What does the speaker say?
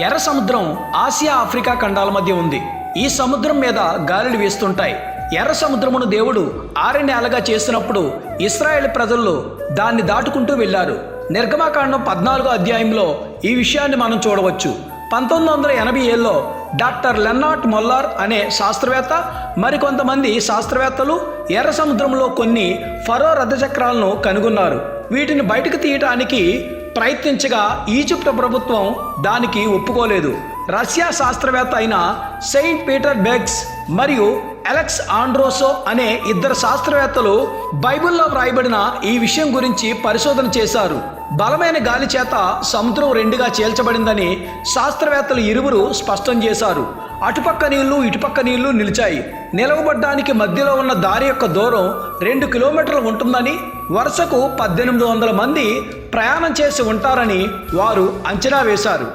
ఎర్ర సముద్రం Asia Africa ఖండాల మధ్య ఉంది. ఈ సముద్రం మీద గాలులు వీస్తుంటాయి. ఎర్ర సముద్రమును దేవుడు ఆరణ్యాలుగా చేసినప్పుడు ఇస్రాయేల్ ప్రజలు దాన్ని దాటుకుంటూ వెళ్ళారు. నిర్గమాకాండం పద్నాలుగో అధ్యాయంలో ఈ విషయాన్ని మనం చూడవచ్చు. పంతొమ్మిది వందల ఎనభై ఏళ్ళలో డాక్టర్ లెన్నాట్ మొల్లార్ అనే శాస్త్రవేత్త మరికొంతమంది శాస్త్రవేత్తలు ఎర్ర సముద్రంలో కొన్ని ఫరో రథచక్రాలను కనుగొన్నారు. వీటిని బయటకు తీయటానికి ప్రయత్నించగా ఈజిప్ట్ ప్రభుత్వం దానికి ఒప్పుకోలేదు. రష్యా శాస్త్రవేత్త అయిన సెయింట్ పీటర్ బెగ్స్ మరియు అలెక్స్ ఆండ్రోసో అనే ఇద్దరు శాస్త్రవేత్తలు బైబిల్లో వ్రాయబడిన ఈ విషయం గురించి పరిశోధన చేశారు. బలమైన గాలి చేత సముద్రం రెండుగా చేల్చబడిందని శాస్త్రవేత్తలు ఇరువురు స్పష్టం చేశారు. అటుపక్క నీళ్ళు ఇటుపక్క నీళ్ళు నిలిచాయి. నిలవబడ్డానికి మధ్యలో ఉన్న దారి యొక్క దూరం రెండు కిలోమీటర్లు ఉంటుందని వరుసకు పద్దెనిమిది వందల మంది ప్రయాణం చేసి ఉంటారని వారు అంచనా వేశారు.